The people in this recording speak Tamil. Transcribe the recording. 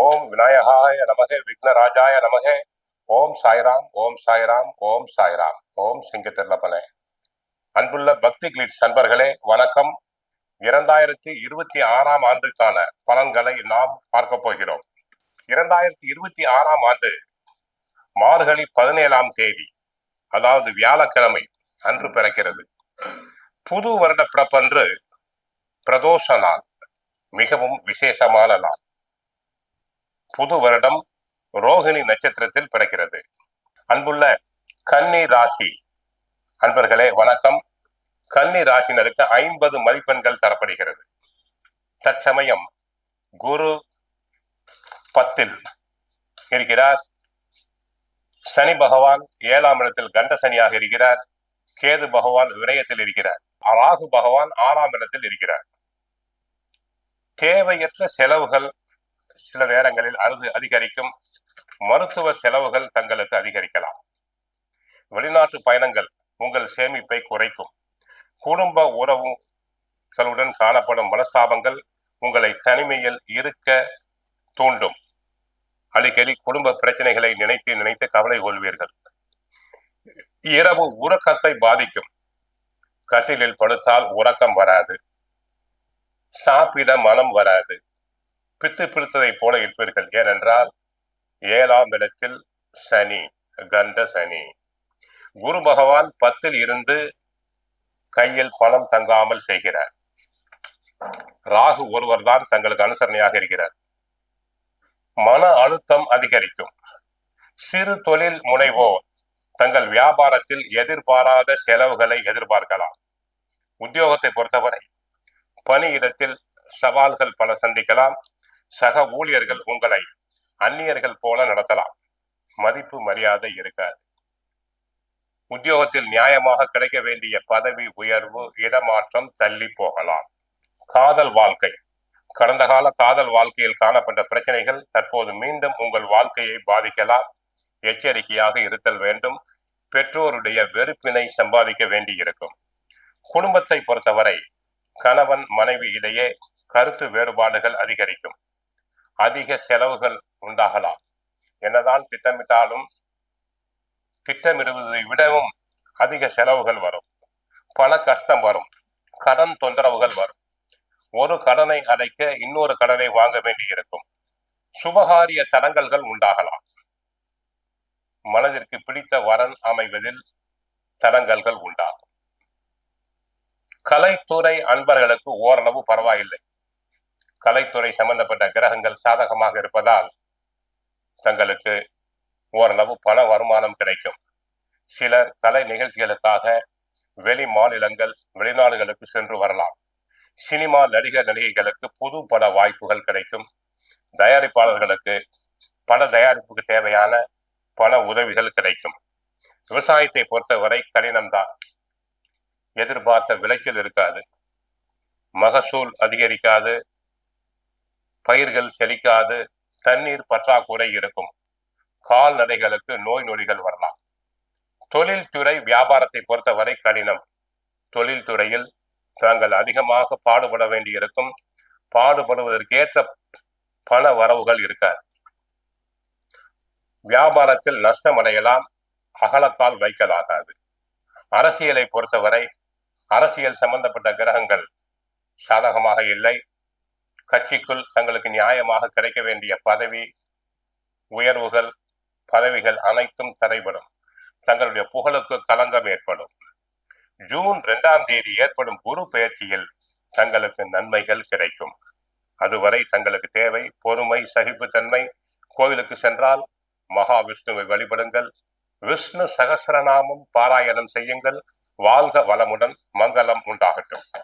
ஓம் விநாயகாய நமக விக்னராஜாய நமக. ஓம் சாய்ராம் ஓம் சாய்ராம் ஓம் சாய்ராம். ஓம் சிங்கத்திரலப்பனே அன்புள்ள பக்தி கிளிட்ஸ் நண்பர்களே வணக்கம். இரண்டாயிரத்தி இருபத்தி ஆறாம் ஆண்டுக்கான பலன்களை நாம் பார்க்க போகிறோம். இரண்டாயிரத்தி இருபத்தி ஆறாம் ஆண்டு மார்கழி பதினேழாம் தேதி அதாவது வியாழக்கிழமை அன்று பிறக்கிறது. புது வருட பிறப்பன்று பிரதோஷ நாள் மிகவும் விசேஷமான நாள். புது வருடம் ரோகிணி நட்சத்திரத்தில் பிறக்கிறது. அன்புள்ள கன்னி ராசி. அன்பர்களே வணக்கம். கன்னி ராசினருக்கு ஐம்பது மதிப்பெண்கள் தரப்படுகிறது. தற்சமயம் குரு பத்தில் இருக்கிறார். சனி பகவான் ஏழாம் இடத்தில் கண்ட சனியாக இருக்கிறார். கேது பகவான் விரயத்தில் இருக்கிறார். ராகு பகவான் ஆறாம் இடத்தில் இருக்கிறார். தேவையற்ற செலவுகள் சில நேரங்களில் அறுது அதிகரிக்கும். மருத்துவ செலவுகள் தங்களுக்கு அதிகரிக்கலாம். வெளிநாட்டு பயணங்கள் உங்கள் சேமிப்பை குறைக்கும். குடும்ப உறவுகளுடன் காணப்படும் மனஸ்தாபங்கள் உங்களை தனிமையில் இருக்க தூண்டும். அடிக்கடி குடும்ப பிரச்சனைகளை நினைத்து நினைத்து கவலை கொள்வீர்கள். இரவு உறக்கத்தை பாதிக்கும். கட்டிலில் படுத்தால் உறக்கம் வராது. சாப்பிட மனம் வராது. பித்து பிடித்ததைப் போல இருப்பீர்கள். ஏனென்றால் ஏழாம் இடத்தில் சனி கண்ட சனி. குரு பகவான் பத்தில் இருந்து கையில் பணம் தங்காமல் செய்கிறார். ராகு ஒருவர் தான் தங்களுக்கு அனுசரணையாக இருக்கிறார். மன அழுத்தம் அதிகரிக்கும். சிறு தொழில் முனைவோர் தங்கள் வியாபாரத்தில் எதிர்பாராத செலவுகளை எதிர்பார்க்கலாம். உத்தியோகத்தை பொறுத்தவரை பணியிடத்தில் சவால்கள் பல சந்திக்கலாம். சக ஊழியர்கள் உங்களை அந்நியர்கள் போல நடத்தலாம். மதிப்பு மரியாதை இருக்காது. உத்தியோகத்தில் நியாயமாக கிடைக்க வேண்டிய பதவி உயர்வு இடமாற்றம் தள்ளி போகலாம். காதல் வாழ்க்கை. கடந்த கால காதல் வாழ்க்கையில் காணப்பட்ட பிரச்சனைகள் தற்போது மீண்டும் உங்கள் வாழ்க்கையை பாதிக்கலாம். எச்சரிக்கையாக இருத்தல் வேண்டும். பெற்றோருடைய வெறுப்பினை சம்பாதிக்க வேண்டியிருக்கும். குடும்பத்தை பொறுத்தவரை கணவன் மனைவி இடையே கருத்து வேறுபாடுகள் அதிகரிக்கும். அதிக செலவுகள் உண்டாகலாம். என்னதான் திட்டமிட்டாலும் திட்டமிடுவதை விடவும் அதிக செலவுகள் வரும். பல கஷ்டம் வரும். கடன் தொந்தரவுகள் வரும். ஒரு கடனை அடைக்க இன்னொரு கடனை வாங்க வேண்டியிருக்கும். சுபகாரிய தடங்கல்கள் உண்டாகலாம். மனதிற்கு பிடித்த வரன் அமைவதில் தடங்கல்கள் உண்டாகும். கலைத்துறை அன்பர்களுக்கு ஓரளவு பரவாயில்லை. கலைத்துறை சம்பந்தப்பட்ட கிரகங்கள் சாதகமாக இருப்பதால் தங்களுக்கு ஓரளவு பண வருமானம் கிடைக்கும். சிலர் கலை நிகழ்ச்சிகளுக்காக வெளி மாநிலங்கள் வெளிநாடுகளுக்கு சென்று வரலாம். சினிமா நடிகர் நடிகைகளுக்கு புது பட வாய்ப்புகள் கிடைக்கும். தயாரிப்பாளர்களுக்கு பட தயாரிப்புக்கு தேவையான பண உதவிகள் கிடைக்கும். விவசாயத்தை பொறுத்தவரை கடினம்தான். எதிர்பார்த்த விளைச்சல் இருக்காது. மகசூல் அதிகரிக்காது. பயிர்கள் செழிக்காது தண்ணீர் பற்றாக்குறை இருக்கும். கால்நடைகளுக்கு நோய் நொடிகள் வரலாம். தொழில்துறை வியாபாரத்தை பொறுத்தவரை கடினம். தொழில்துறையில் தாங்கள் அதிகமாக பாடுபட வேண்டியிருக்கும். பாடுபடுவதற்கேற்ற பண வரவுகள் இருக்காது. வியாபாரத்தில் நஷ்டம் அடையலாம் அகலத்தால் வைக்கலாகாது அரசியலை பொறுத்தவரை அரசியல் சம்பந்தப்பட்ட கிரகங்கள் சாதகமாக இல்லை. கட்சிக்குள் தங்களுக்கு நியாயமாக கிடைக்க வேண்டிய பதவி உயர்வுகள் பதவிகள் அனைத்தும் தடைபடும். தங்களுடைய புகழுக்கு களங்கம் ஏற்படும். ஜூன் இரண்டாம் தேதி ஏற்படும் குரு பயிற்சியில் தங்களுக்கு நன்மைகள் கிடைக்கும். அதுவரை தங்களுக்கு தேவை பொறுமை சகிப்புத்தன்மை. கோவிலுக்கு சென்றால் மகாவிஷ்ணுவை வழிபடுங்கள். விஷ்ணு சகசரநாமம் பாராயணம் செய்யுங்கள். வாழ்க வளமுடன் மங்களம் உண்டாகட்டும்.